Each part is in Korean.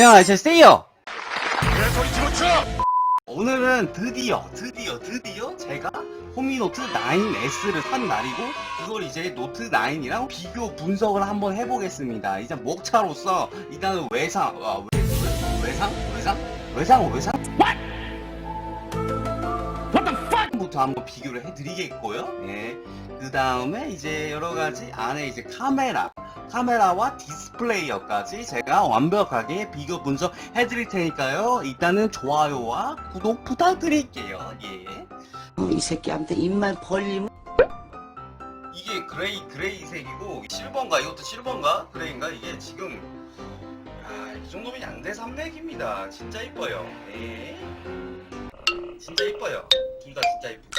야, 이제 세요. 소리 집어쳐! 오늘은 드디어, 드디어, 드디어 제가 호미노트 9S를 산 날이고 그걸 이제 노트 9이랑 비교 분석을 한번 해보겠습니다. 이제 목차로서 일단은 외상, 아, 외, 외, 외상, 외상, 외상, 외상. 부터 한번 비교를 해드리겠고요. 예. 그 다음에 이제 여러 가지 안에 이제 카메라, 카메라와 디스플레이어까지 제가 완벽하게 비교 분석 해 드릴 테니까요. 일단은 좋아요와 구독 부탁드릴게요. 예. 어, 이 새끼한테 입만 벌리면 이게 그레이 그레이색이고 실버인가 이것도 실버인가 그레이인가 이게 지금 아, 이 정도면 양대 산맥입니다. 진짜 이뻐요. 예. 어, 진짜 이뻐요. 둘 다 진짜 이쁘고.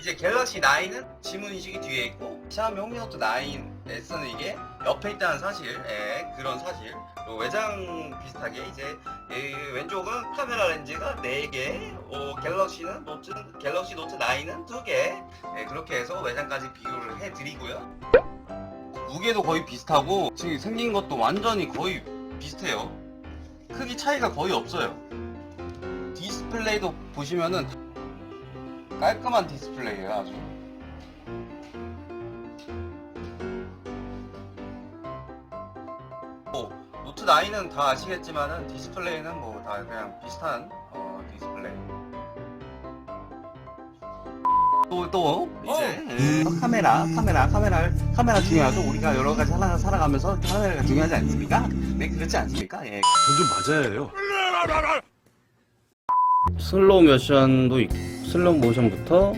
이제 갤럭시 9은 지문 인식이 뒤에 있고 샤오미 홈미노트 9S는 이게 옆에 있다는 사실, 예, 그런 사실. 외장 비슷하게 이제 이 왼쪽은 카메라 렌즈가 4개, 어, 갤럭시는 노트 갤럭시 노트 9은 2개. 예, 그렇게 해서 외장까지 비교를 해드리고요. 무게도 거의 비슷하고 지금 생긴 것도 완전히 거의 비슷해요. 크기 차이가 거의 없어요. 디스플레이도 보시면은 깔끔한 디스플레이예요 아주. 뭐 노트 9은 다 아시겠지만은 디스플레이는 뭐 다 그냥 비슷한 어, 디스플레이. 또 또 이제 음, 카메라 카메라 카메라 카메라 중요하죠. 우리가 여러 가지 살아 살아가면서 카메라가 중요하지 않습니까? 네 그렇지 않습니까? 예. 전좀 맞아요. 슬로우 모션도 있, 슬로우 모션부터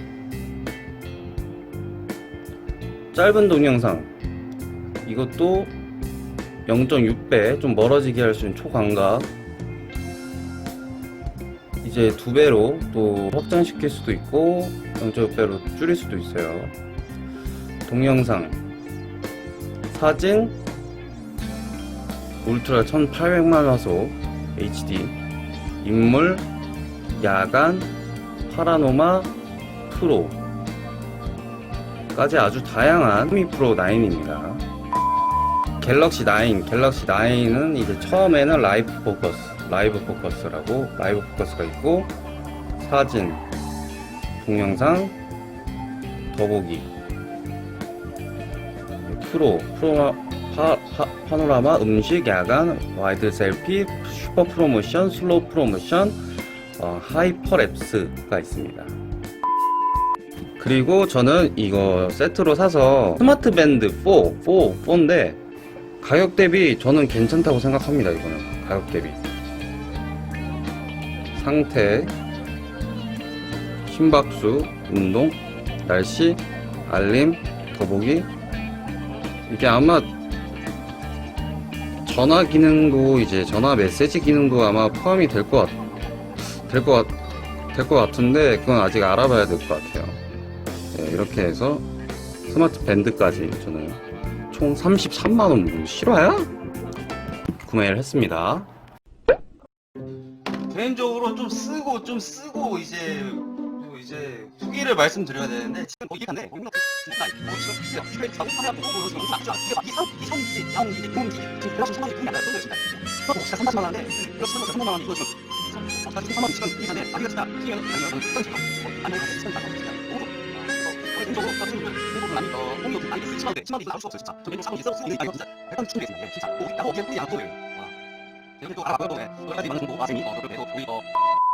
짧은 동영상. 이것도 0.6배 좀 멀어지게 할 수 있는 초광각 이제 두 배로 또 확장시킬 수도 있고 0.6배로 줄일 수도 있어요. 동영상. 사진. 울트라 1800만 화소 HD 인물 야간, 파라노마, 프로 까지 아주 다양한 호미 프로 9입니다. 갤럭시 9, 갤럭시 9은 이제 처음에는 라이브 포커스, 라이브 포커스라고 라이브 포커스가 있고 사진, 동영상, 더보기, 프로, 프로 파, 파, 파노라마, 음식, 야간, 와이드 셀피, 슈퍼 프로모션, 슬로우 프로모션, 어, 하이퍼랩스가 있습니다. 그리고 저는 이거 세트로 사서 스마트 밴드 4, 4, 4인데 가격 대비 저는 괜찮다고 생각합니다. 이거는 가격 대비 상태, 심박수, 운동, 날씨, 알림, 더보기 이게 아마 전화 기능도 이제 전화 메시지 기능도 아마 포함이 될 것 같아요. 될 것, 될것 같은데, 그건 아직 알아봐야 될 것 같아요. 네, 이렇게 해서 스마트 밴드까지 저는 총 33만원, 뭐 실화야? 구매를 했습니다. 개인적으로 좀 쓰고 좀 쓰고 이제 또 이제 후기를 말씀드려야 되는데 지금 뭐 보고 지금 이상 이상 이상 이상 이게 공기 지금 그래서 3만 원이 아니라 좀 있습니다. 그거 혹시 3만 원인데 그래서 3만 원 이거 좀 3만 원 지금 이상에 아니가 진짜 키는 아니면 던지고 아니면 지금 다 던지고 개인적으로 같은 부분 아니 어 공유 아니 쓰지만 돼. 심하게 나올 수 없어요 진짜. 저 맨날 사고 있어 쓰는 이거 진짜 약간 충분했습니다. 진짜 뭐 있다고 그냥 그냥 안 보여요. 이렇게 또 알아봤고요. 또 예. 여러 가지 많은 정보 아재미 어, 그렇게 또 우리 어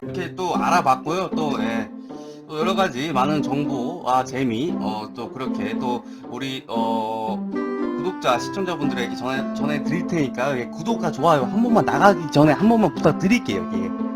이렇게 또 알아봤고요. 또 예. 또 여러 가지 많은 정보와 재미 어 또 그렇게 또 우리 어 구독자 시청자분들에게 전해 전해 드릴 테니까 예, 구독과 좋아요 한 번만 나가기 전에 한 번만 부탁드릴게요. 예.